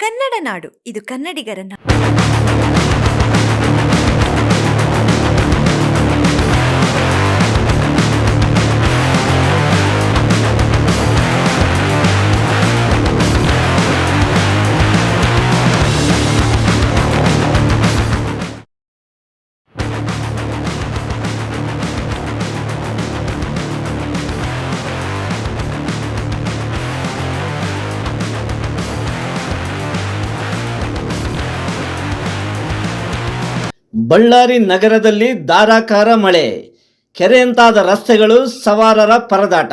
ಕನ್ನಡ ನಾಡು. ಇದು ಕನ್ನಡಿಗರ ಬಳ್ಳಾರಿ ನಗರದಲ್ಲಿ ಧಾರಾಕಾರ ಮಳೆ. ಕೆರೆಯಂತಾದ ರಸ್ತೆಗಳು ಸವಾರರ ಪರದಾಟ.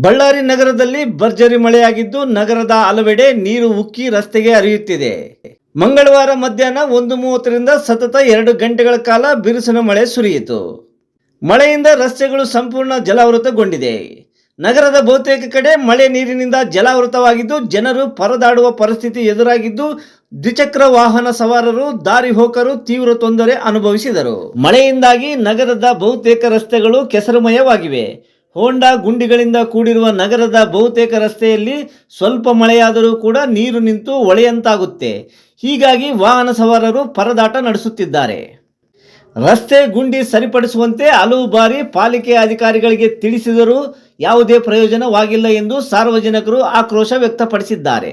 ಬಳ್ಳಾರಿ ನಗರದಲ್ಲಿ ಭರ್ಜರಿ ಮಳೆಯಾಗಿದ್ದು ನಗರದ ಹಲವೆಡೆ ನೀರು ಉಕ್ಕಿ ರಸ್ತೆಗೆ ಹರಿಯುತ್ತಿದೆ. ಮಂಗಳವಾರ ಮಧ್ಯಾಹ್ನ ಒಂದು ಮೂವತ್ತರಿಂದ ಸತತ ಎರಡು ಗಂಟೆಗಳ ಕಾಲ ಬಿರುಸಿನ ಮಳೆ ಸುರಿಯಿತು. ಮಳೆಯಿಂದ ರಸ್ತೆಗಳು ಸಂಪೂರ್ಣ ಜಲಾವೃತಗೊಂಡಿದೆ. ನಗರದ ಬಹುತೇಕ ಕಡೆ ಮಳೆ ನೀರಿನಿಂದ ಜಲಾವೃತವಾಗಿದ್ದು, ಜನರು ಪರದಾಡುವ ಪರಿಸ್ಥಿತಿ ಎದುರಾಗಿದ್ದು, ದ್ವಿಚಕ್ರ ವಾಹನ ಸವಾರರು, ದಾರಿ ಹೋಕರು ತೀವ್ರ ತೊಂದರೆ ಅನುಭವಿಸಿದರು. ಮಳೆಯಿಂದಾಗಿ ನಗರದ ಬಹುತೇಕ ರಸ್ತೆಗಳು ಕೆಸರುಮಯವಾಗಿವೆ. ಹೋಂಡಾ ಗುಂಡಿಗಳಿಂದ ಕೂಡಿರುವ ನಗರದ ಬಹುತೇಕ ರಸ್ತೆಯಲ್ಲಿ ಸ್ವಲ್ಪ ಮಳೆಯಾದರೂ ಕೂಡ ನೀರು ನಿಂತು ಹೊಳೆಯಂತಾಗುತ್ತೆ ಹೀಗಾಗಿ ವಾಹನ ಸವಾರರು ಪರದಾಟ ನಡೆಸುತ್ತಿದ್ದಾರೆ. ರಸ್ತೆ ಗುಂಡಿ ಸರಿಪಡಿಸುವಂತೆ ಹಲವು ಬಾರಿ ಪಾಲಿಕೆ ಅಧಿಕಾರಿಗಳಿಗೆ ತಿಳಿಸಿದರೂ ಯಾವುದೇ ಪ್ರಯೋಜನವಾಗಿಲ್ಲ ಎಂದು ಸಾರ್ವಜನಿಕರು ಆಕ್ರೋಶ ವ್ಯಕ್ತಪಡಿಸಿದ್ದಾರೆ.